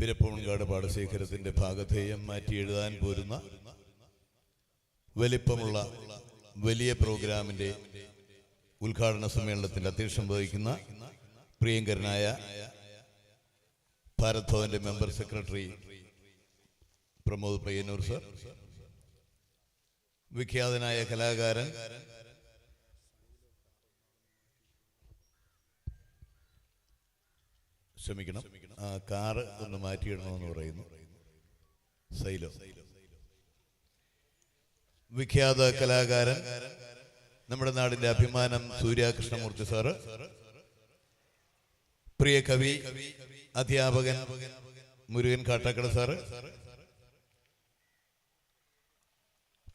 പിരപ്പൂൺകാട് പാടശേഖരത്തിന്റെ ഭാഗധേയം മാറ്റി എഴുതാൻ പോരുന്ന വലിപ്പമുള്ള വലിയ പ്രോഗ്രാമിന്റെ ഉദ്ഘാടന സമ്മേളനത്തിൽ അധ്യക്ഷം വഹിക്കുന്ന പ്രിയങ്കരനായ Bharat ഭവന്റെ member secretary Pramod Payyanur sir വിഖ്യാതനായ കലാകാരൻ ക്ഷമിക്കണം കാറ് ഒന്ന് മാറ്റിയിടണമെന്ന് പറയുന്നു. സൈലോ. വിഖ്യാത കലാകാരൻ നമ്മുടെ നാടിന്റെ അഭിമാനം സൂര്യകൃഷ്ണമൂർത്തി സാറ് പ്രിയ കവി അധ്യാപകൻ മുരുകൻ കാട്ടാക്കട സാറ്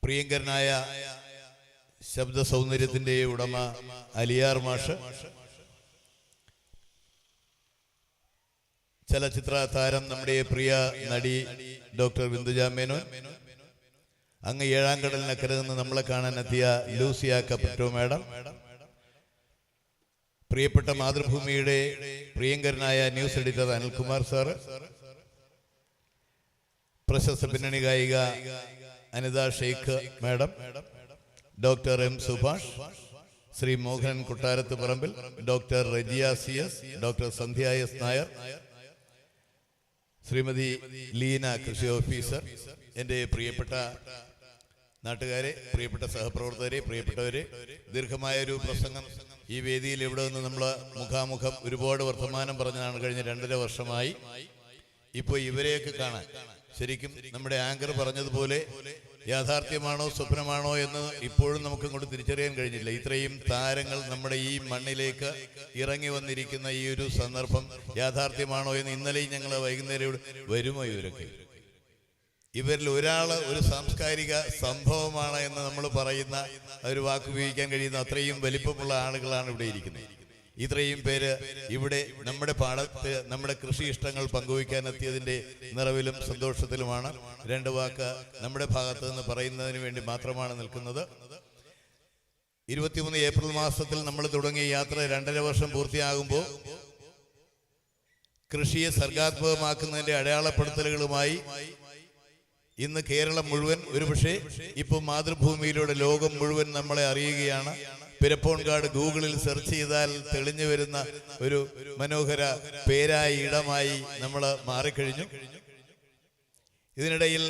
പ്രിയങ്കരനായ ശബ്ദ സൗന്ദര്യത്തിന്റെ ഉടമ അലിയാർ മാഷ് ചലച്ചിത്ര താരം നമ്മുടെ പ്രിയ നടി ഡോക്ടർ ബിന്ദുജ മേനോൻ. അങ്ങ് ഏഴാം കടലിനക്കര നിന്ന് നമ്മളെ കാണാൻ എത്തിയ ലൂസിയ കപ്പറ്റോ മാഡം. പ്രിയപ്പെട്ട മാതൃഭൂമിയുടെ പ്രിയങ്കരനായ ന്യൂസ് എഡിറ്റർ അനിൽകുമാർ സാർ പ്രശസ്ത പിന്നണി ഗായിക Anitha Sheikh madam. Doctor M Subhash. Shri Mohanan Kottarath Parambil doctor Rajiya C S. Doctor Sandhya S Nair. Shrimati Leena കൃഷി ഓഫീസർ എന്റെ പ്രിയപ്പെട്ട നാട്ടുകാരെ പ്രിയപ്പെട്ട സഹപ്രവർത്തകരെ പ്രിയപ്പെട്ടവരെ ദീർഘമായ ഒരു പ്രസംഗം. ഈ വേദിയിൽ ഇവിടെ നിന്ന് നമ്മൾ മുഖാമുഖം ഒരുപാട് വർത്തമാനം പറഞ്ഞതാണ് കഴിഞ്ഞ രണ്ടര വർഷമായി. ഇപ്പോൾ ഇവരെയൊക്കെ കാണാൻ ശരിക്കും നമ്മുടെ ആങ്കർ പറഞ്ഞതുപോലെ യാഥാർത്ഥ്യമാണോ സ്വപ്നമാണോ എന്ന് ഇപ്പോഴും നമുക്ക് ഇങ്ങോട്ട് തിരിച്ചറിയാൻ കഴിഞ്ഞില്ല. ഇത്രയും താരങ്ങൾ നമ്മുടെ ഈ മണ്ണിലേക്ക് ഇറങ്ങി വന്നിരിക്കുന്ന ഈ ഒരു സന്ദർഭം യാഥാർത്ഥ്യമാണോ എന്ന് ഇന്നലെയും ഞങ്ങൾ വൈകുന്നേരം വരുമോ ഇവരൊക്കെ? ഇവരിൽ ഒരാൾ ഒരു സാംസ്കാരിക സംഭവമാണ് എന്ന് നമ്മൾ പറയുന്ന ഒരു വാക്ക് ഉപയോഗിക്കാൻ കഴിയുന്ന അത്രയും വലിപ്പമുള്ള ആളുകളാണ് ഇവിടെ ഇരിക്കുന്നത്. ഇത്രയും പേര് ഇവിടെ നമ്മുടെ പാടത്ത് നമ്മുടെ കൃഷി ഇഷ്ടങ്ങൾ പങ്കുവയ്ക്കാൻ എത്തിയതിന്റെ നിറവിലും സന്തോഷത്തിലുമാണ്. രണ്ട് വാക്ക് നമ്മുടെ ഭാഗത്ത് നിന്ന് പറയുന്നതിന് വേണ്ടി മാത്രമാണ് നിൽക്കുന്നത്. ഇരുപത്തിമൂന്ന് ഏപ്രിൽ മാസത്തിൽ നമ്മൾ തുടങ്ങിയ യാത്ര രണ്ടര വർഷം പൂർത്തിയാകുമ്പോൾ കൃഷിയെ സർഗാത്മകമാക്കുന്നതിന്റെ അടയാളപ്പെടുത്തലുകളുമായി ഇന്ന് കേരളം മുഴുവൻ ഒരുപക്ഷെ ഇപ്പോൾ മാതൃഭൂമിയിലൂടെ ലോകം മുഴുവൻ നമ്മളെ അറിയുകയാണ്. പിരപ്പോൺകാട് ഗൂഗിളിൽ സെർച്ച് ചെയ്താൽ തെളിഞ്ഞു വരുന്ന ഒരു മനോഹര പേരായ ഇടമായി നമ്മൾ മാറിക്കഴിഞ്ഞു. ഇതിനിടയിൽ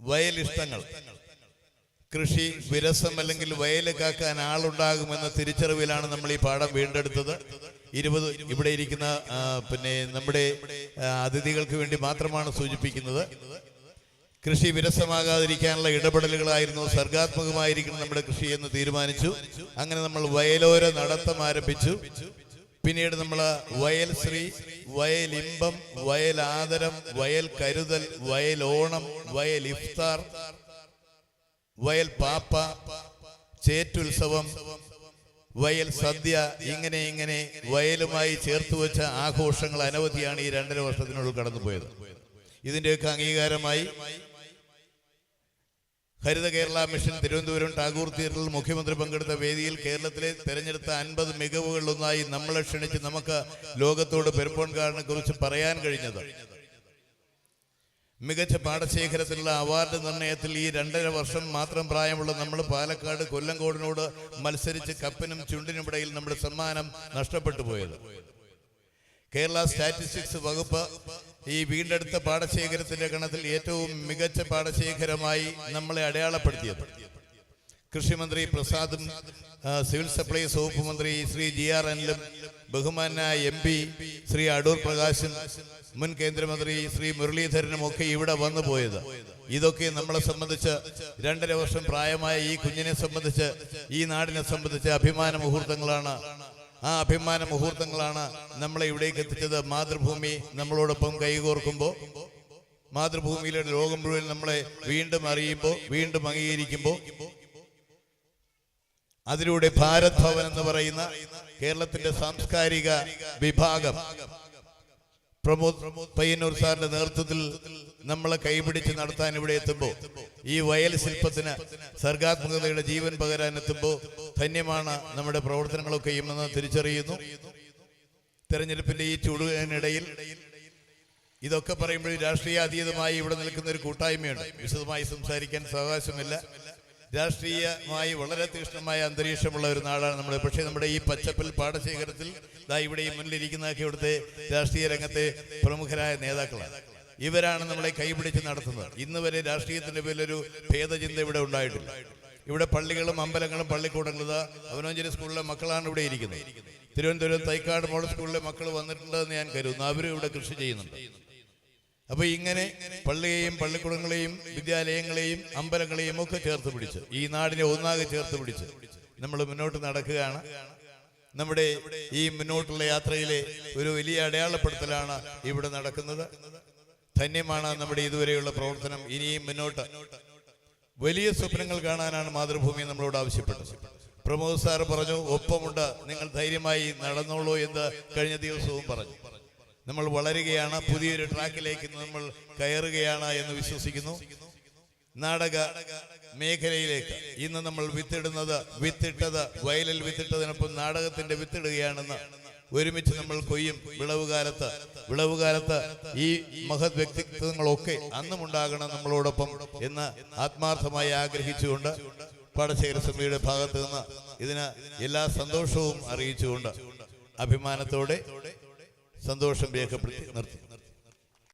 വയലിഷ്ടങ്ങൾ കൃഷി വിരസം അല്ലെങ്കിൽ വയൽ കാക്കാൻ ആളുണ്ടാകുമെന്ന തിരിച്ചറിവിലാണ് നമ്മൾ ഈ പാഠം വീണ്ടെടുത്തത്. ഇരുപത് ഇവിടെ ഇരിക്കുന്ന പിന്നെ നമ്മുടെ അതിഥികൾക്ക് വേണ്ടി മാത്രമാണ് സൂചിപ്പിക്കുന്നത്. കൃഷി വിരസമാകാതിരിക്കാനുള്ള ഇടപെടലുകളായിരുന്നു. സർഗാത്മകമായിരിക്കണം നമ്മുടെ കൃഷി എന്ന് തീരുമാനിച്ചു. അങ്ങനെ നമ്മൾ വയലോര നടത്തം ആരംഭിച്ചു. പിന്നീട് നമ്മൾ വയൽ ശ്രീ വയലിമ്പം ഇമ്പം വയൽ ആദരം വയൽ കരുതൽ വയൽ ഓണം വയൽ ഇഫ്താർ വയൽ പാപ്പ ചേറ്റുത്സവം വയൽ സദ്യ ഇങ്ങനെ ഇങ്ങനെ വയലുമായി ചേർത്ത് വെച്ച ആഘോഷങ്ങൾ അനവധിയാണ് ഈ രണ്ടര വർഷത്തിനുള്ളിൽ കടന്നുപോയത്. ഇതിന്റെയൊക്കെ അംഗീകാരമായി ഹരിത കേരള മിഷൻ തിരുവനന്തപുരം ടാഗൂർ തിയേറ്ററിൽ മുഖ്യമന്ത്രി പങ്കെടുത്ത വേദിയിൽ കേരളത്തിലെ തെരഞ്ഞെടുത്ത അൻപത് മികവുകളിലൊന്നായി നമ്മളെ ക്ഷണിച്ച് നമുക്ക് ലോകത്തോട് പെരുപ്പോൺകാടിനെ കുറിച്ച് പറയാൻ കഴിഞ്ഞത്. മികച്ച പാടശേഖരത്തിലുള്ള അവാർഡ് നിർണയത്തിൽ ഈ രണ്ടര വർഷം മാത്രം പ്രായമുള്ള നമ്മൾ പാലക്കാട് കൊല്ലങ്കോടിനോട് മത്സരിച്ച് കപ്പിനും ചുണ്ടിനുമിടയിൽ നമ്മുടെ സമ്മാനം നഷ്ടപ്പെട്ടു പോയത്. കേരള സ്റ്റാറ്റിസ്റ്റിക്സ് വകുപ്പ് ഈ വീണ്ടെടുത്ത പാടശേഖരത്തിന്റെ ഗണത്തിൽ ഏറ്റവും മികച്ച പാടശേഖരമായി നമ്മളെ അടയാളപ്പെടുത്തിയത്. കൃഷിമന്ത്രി പ്രസാദും സിവിൽ സപ്ലൈസ് വകുപ്പ് മന്ത്രി ശ്രീ ജി ആർ അനിലും ബഹുമാനായ എം പി ശ്രീ അടൂർ പ്രകാശും മുൻ കേന്ദ്രമന്ത്രി ശ്രീ മുരളീധരനും ഒക്കെ ഇവിടെ വന്നു പോയത്. ഇതൊക്കെ നമ്മളെ സംബന്ധിച്ച് രണ്ടര വർഷം പ്രായമായ ഈ കുഞ്ഞിനെ സംബന്ധിച്ച് ഈ നാടിനെ സംബന്ധിച്ച് അഭിമാന മുഹൂർത്തങ്ങളാണ് ആ അഭിമാന മുഹൂർത്തങ്ങളാണ് നമ്മളെ ഇവിടേക്ക് എത്തിച്ചത്. മാതൃഭൂമി നമ്മളോടൊപ്പം കൈകോർക്കുമ്പോൾ മാതൃഭൂമിയിലെ ലോകം മുഴുവൻ നമ്മളെ വീണ്ടും അറിയുമ്പോൾ വീണ്ടും അംഗീകരിക്കുമ്പോൾ അതിലൂടെ ഭാരത് ഭവൻ എന്ന് പറയുന്ന കേരളത്തിന്റെ സാംസ്കാരിക വിഭാഗം പ്രമോദ് പയ്യന്നൂർ സാറിന്റെ നേതൃത്വത്തിൽ നമ്മളെ കൈപിടിച്ച് നടത്താൻ ഇവിടെ എത്തുമ്പോൾ ഈ വയൽ ശില്പത്തിന് സർഗാത്മകതയുടെ ജീവൻ പകരാൻ എത്തുമ്പോൾ ധന്യമാണ് നമ്മുടെ പ്രവർത്തനങ്ങളൊക്കെ എന്ന് തിരിച്ചറിയുന്നു. തെരഞ്ഞെടുപ്പിന്റെ ഈ ചൂടുകൾക്കിടയിൽ ഇതൊക്കെ പറയുമ്പോൾ രാഷ്ട്രീയ അതീതമായി ഇവിടെ നിൽക്കുന്ന ഒരു കൂട്ടായ്മയുണ്ട്. വിശദമായി സംസാരിക്കാൻ സാവകാശമില്ല. രാഷ്ട്രീയമായി വളരെ തീക്ഷ്ണമായ അന്തരീക്ഷമുള്ള ഒരു നാടാണ് നമ്മുടെ പക്ഷേ നമ്മുടെ ഈ പച്ചപ്പിൽ പാടശേഖരത്തിൽ ദാ ഇവിടെ ഈ മുന്നിലിരിക്കുന്നതൊക്കെ ഇവിടുത്തെ രാഷ്ട്രീയ രംഗത്തെ പ്രമുഖരായ നേതാക്കളാണ്. ഇവരാണ് നമ്മളെ കൈപിടിച്ച് നടത്തുന്നത്. ഇന്ന് വരെ രാഷ്ട്രീയത്തിന്റെ പേരിലൊരു ഭേദചിന്ത ഇവിടെ ഉണ്ടായിട്ടില്ല. ഇവിടെ പള്ളികളും അമ്പലങ്ങളും പള്ളിക്കൂടങ്ങളും ഇതാ അവനോഞ്ചേരി സ്കൂളിലെ മക്കളാണ് ഇവിടെ ഇരിക്കുന്നത്. തിരുവനന്തപുരം തൈക്കാട് മോഡൽ സ്കൂളിലെ മക്കൾ വന്നിട്ടുണ്ടെന്ന് ഞാൻ കരുതുന്നു. അവരും ഇവിടെ കൃഷി ചെയ്യുന്നുണ്ട്. അപ്പൊ ഇങ്ങനെ പള്ളിയെയും പള്ളിക്കുടങ്ങളെയും വിദ്യാലയങ്ങളെയും അമ്പലങ്ങളെയും ഒക്കെ ചേർത്ത് പിടിച്ച് ഈ നാടിനെ ഒന്നാകെ ചേർത്ത് പിടിച്ച് നമ്മൾ മുന്നോട്ട് നടക്കുകയാണ്. നമ്മുടെ ഈ മുന്നോട്ടുള്ള യാത്രയിലെ ഒരു വലിയ അടയാളപ്പെടുത്തലാണ് ഇവിടെ നടക്കുന്നത്. ധന്യമാണ് നമ്മുടെ ഇതുവരെയുള്ള പ്രവർത്തനം. ഇനിയും മുന്നോട്ട് വലിയ സ്വപ്നങ്ങൾ കാണാനാണ് മാതൃഭൂമി നമ്മളോട് ആവശ്യപ്പെട്ടത്. പ്രമോദ് സാർ പറഞ്ഞു ഒപ്പമുണ്ട്. നിങ്ങൾ ധൈര്യമായി നടന്നോളൂ എന്ന് കഴിഞ്ഞ ദിവസവും പറഞ്ഞു. നമ്മൾ വളരുകയാണ് പുതിയൊരു ട്രാക്കിലേക്ക് നമ്മൾ കയറുകയാണ് എന്ന് വിശ്വസിക്കുന്നു. നാടക മേഖലയിലേക്ക് ഇന്ന് നമ്മൾ വിത്തിടുന്നത് വിത്തിട്ടത് വയലിൽ വിത്തിട്ടതിനൊപ്പം നാടകത്തിന്റെ വിത്തിടുകയാണെന്ന് ഒരുമിച്ച് നമ്മൾ കൊയ്യും വിളവുകാലത്ത്. വിളവുകാലത്ത് ഈ മഹത് വ്യക്തിത്വങ്ങളൊക്കെ അന്നും ഉണ്ടാകണം നമ്മളോടൊപ്പം എന്ന് ആത്മാർത്ഥമായി ആഗ്രഹിച്ചുകൊണ്ട് പാടശേഖര സമിതിയുടെ ഭാഗത്ത് നിന്ന് ഇതിന് എല്ലാ സന്തോഷവും അറിയിച്ചുകൊണ്ട് അഭിമാനത്തോടെ സന്തോഷം രേഖപ്പെടുത്തി നിർത്തി.